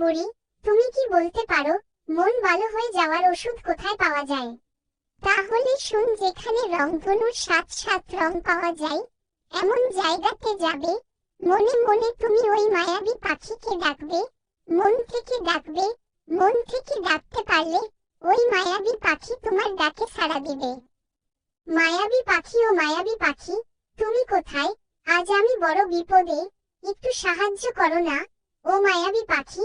বুড়ি, তুমি কি বলতে পারো? মন ভালো হয়ে যাওয়ার ওষুধ কোথায় পাওয়া যায়? তাহলে শুন, যেখানে রংধনুর সাত সাত রং পাওয়া যায়, এমন জায়গাতে যাবে। মনে মনে তুমি ওই মায়াবী পাখিকে ডাকবে। মন থেকে ডাকবে। মন থেকে ডাকতে পারলে ওই মায়াবী পাখি তোমার ডাকে সাড়া দিবে। মায়াবী পাখি ও মায়াবী পাখি, তুমি কোথায়? আজ আমি বড় বিপদে। একটু সাহায্য করো না, ও মায়াবী পাখি।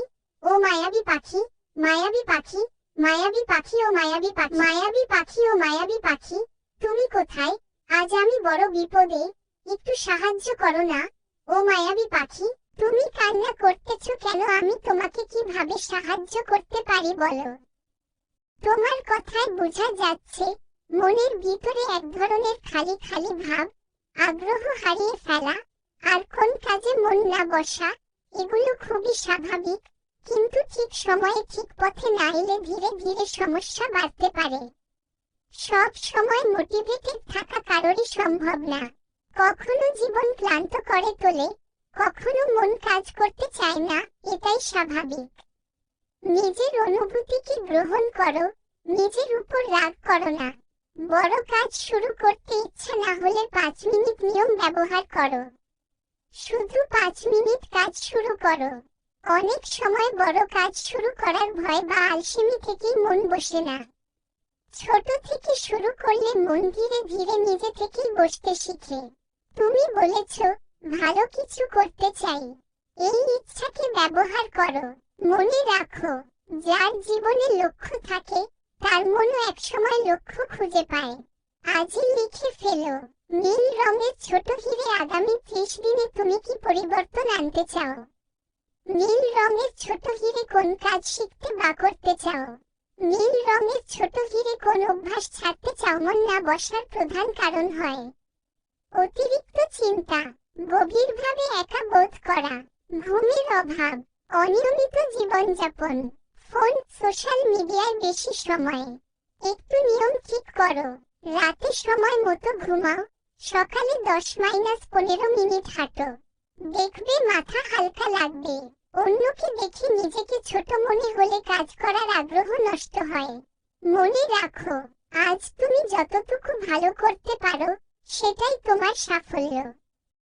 মায়াবী পাখি মায়াবী পাখি মায়াবী পাখি ও মায়াবী পাখি মায়াবী পাখি ও মায়াবী পাখি, তুমি কোথায়? আজ আমি বড় বিপদে, একটু সাহায্য করো না, ও মায়াবী পাখি, তুমি কান্না করতেছ কেন? আমি তোমাকে কীভাবে সাহায্য করতে পারি বলো? তোমার কথায় বোঝা যাচ্ছে, মনের ভিতরে এক ধরনের খালি খালি ভাব, আগ্রহ হারিয়ে ফেলা, আর কোন কাজে মন না বসা, এগুলো খুবই স্বাভাবিক। কিন্তু ঠিক সময়ে ঠিক পথে না এলে ধীরে ধীরে সমস্যা বাড়তে পারে। সব সময় মোটিভেটেড থাকা কারোরই সম্ভব না। কখনো জীবন ক্লান্ত করে তোলে, কখনো মন কাজ করতে চায় না, এটাই স্বাভাবিক। নিজের অনুভূতিকে গ্রহণ করো, নিজের উপর রাগ করো না। বড় কাজ শুরু করতে ইচ্ছা না হলে পাঁচ মিনিট নিয়ম ব্যবহার করো। শুধু পাঁচ মিনিট কাজ শুরু করো। অনেক সময় বড় কাজ শুরু করার ভয় বা আলসেমি থেকেই মন বসে না। ছোট থেকে শুরু করলে মন ধীরে ধীরে নিজে থেকেই বসতে শিখে। তুমি বলেছ, ভালো কিছু করতে চাই। এই ইচ্ছাকে ব্যবহার করো, মনে রাখো, যার জীবনে লক্ষ্য থাকে, তার মনও একসময় লক্ষ্য খুঁজে পায়। আজই লিখে ফেলো, নীল রঙের ছোট হিরে আগামী ত্রিশ দিনে তুমি কি পরিবর্তন আনতে চাও? নীল রঙের ছোট হিরে কোন কাজ শিখতে বা করতে চাও? নীল রঙের ছোট হিরে কোন অভ্যাস ছাড়তে চাও মন না বসার প্রধান কারণ হয়। অতিরিক্ত চিন্তা, গভীরভাবে একা বোধ করা, ঘুমের অভাব, অনিয়মিত জীবনযাপন, ফোন, সোশ্যাল মিডিয়ায় বেশি সময়। একটু নিয়ম ঠিক করো, রাতে সময় মতো ঘুমাও, সকালে দশ মাইনাস পনেরো মিনিট হাঁটো। দেখবে মাথা হালকা লাগবে। অন্যকে দেখে নিজেকে ছোট মনে হলে কাজ করার আগ্রহ নষ্ট হয়। মনে রাখো, আজ তুমি যতটুকু ভালো করতে পারো, সেটাই তোমার সাফল্য।